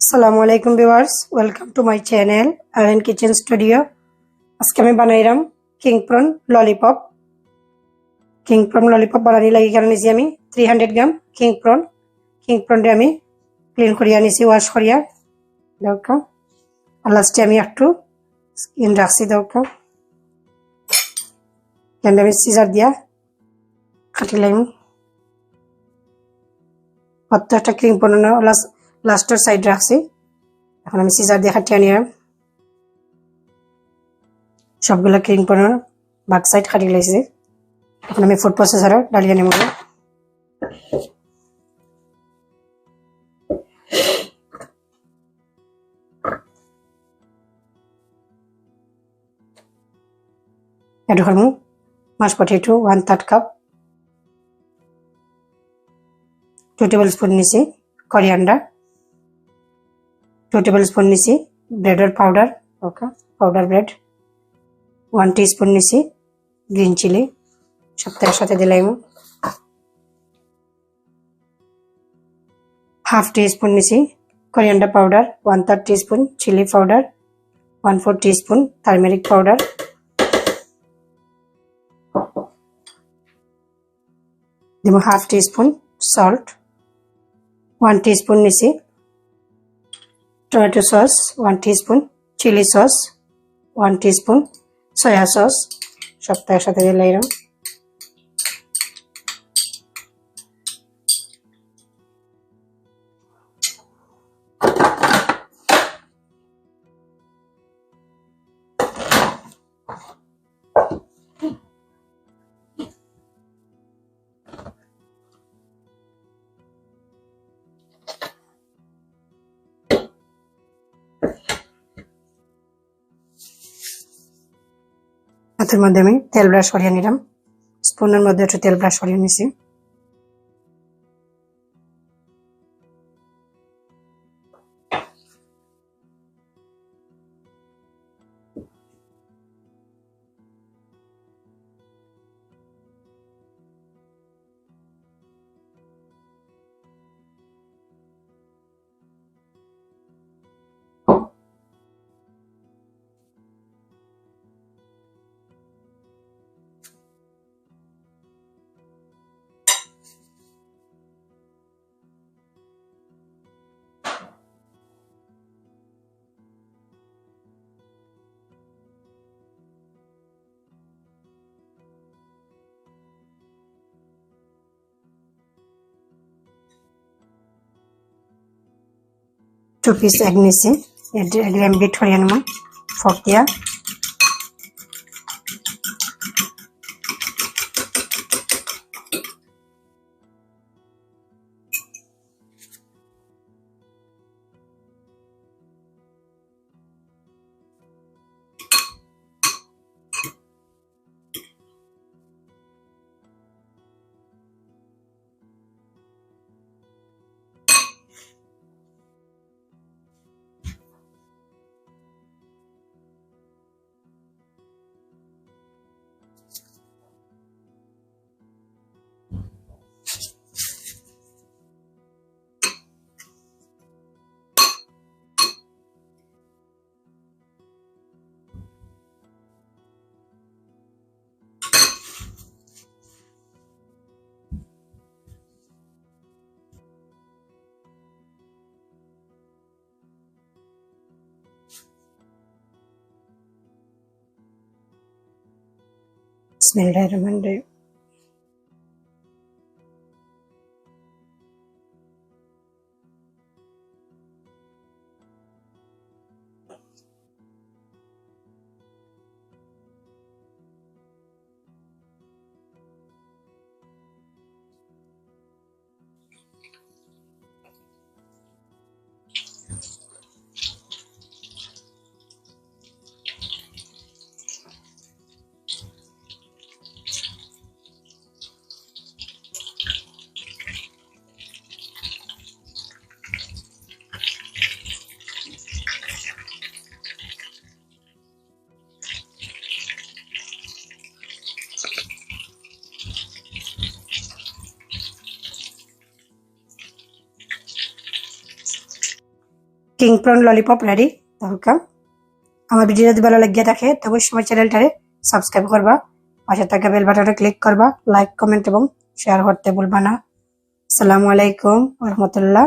আসসালামু আলাইকুম viewers welcome to my channel Ayan kitchen studio আজকে আমি বানাইলাম king prawn lollipop king prawn lollipop বানানি লাগি কারণ নিছি আমি three hundred gram king prawn king প্রনটা আমি ক্লিন করিয়া নিছি ওয়াশ করিয়া। দেখো, আর লাস্টে আমি একটু স্কিন রাখছি, দেখো। আমি সিজার দিয়া কাটি কাটিলাম প্রত্যেকটা ক্রিম বানানো লাস্টের সাইড রাখছি। এখন আমি সিজার দিয়ে খাটিয়ে নিলাম। সবগুলো ক্রিম বানানো বাক সাইড খাটিয়ে লাইছি এখন আমি ফুড প্রসেসরে ডালিয়ে নেব। এড করমু মাছ potato one third cup two tablespoon নিছি করিয়ান্ডার টু টেবিল স্পুন নিছি ব্রেডের powder okay powder bread one spoon নিছি গ্রিন চিলি সপ্তাহের সাথে দিলাম। হাফ টি স্পুন নিছি coriander powder one third spoon chilli powder one four spoon turmeric powder দিব half teaspoon salt one spoon নিছি tomato sauce one teaspoon. Chilli sauce one teaspoon. Soya sauce সবটা একসাথে দিলে এরকম মধ্যে আমি তেল ব্রাশ করিয়ে নিলাম। স্পুনের মধ্যে একটু তেল ব্রাশ করিয়ে নিছি। টু পিস এগ নিছি এগ আমি বিট করিয়ে নেব ফক দিয়া സ്നേഹരമന്റെ কিং প্রন ললিপপ রেডি তাহলে আমার ভিডিও যদি ভালো লাগিয়ে থাকে তবে সময় চ্যানেলটারে সাবস্ক্রাইব করবা, পাশে থাকা বেল বাটনে ক্লিক করবা লাইক কমেন্ট এবং শেয়ার করতে ভুলবা না। আসসালামু আলাইকুম রহমতুল্লাহ।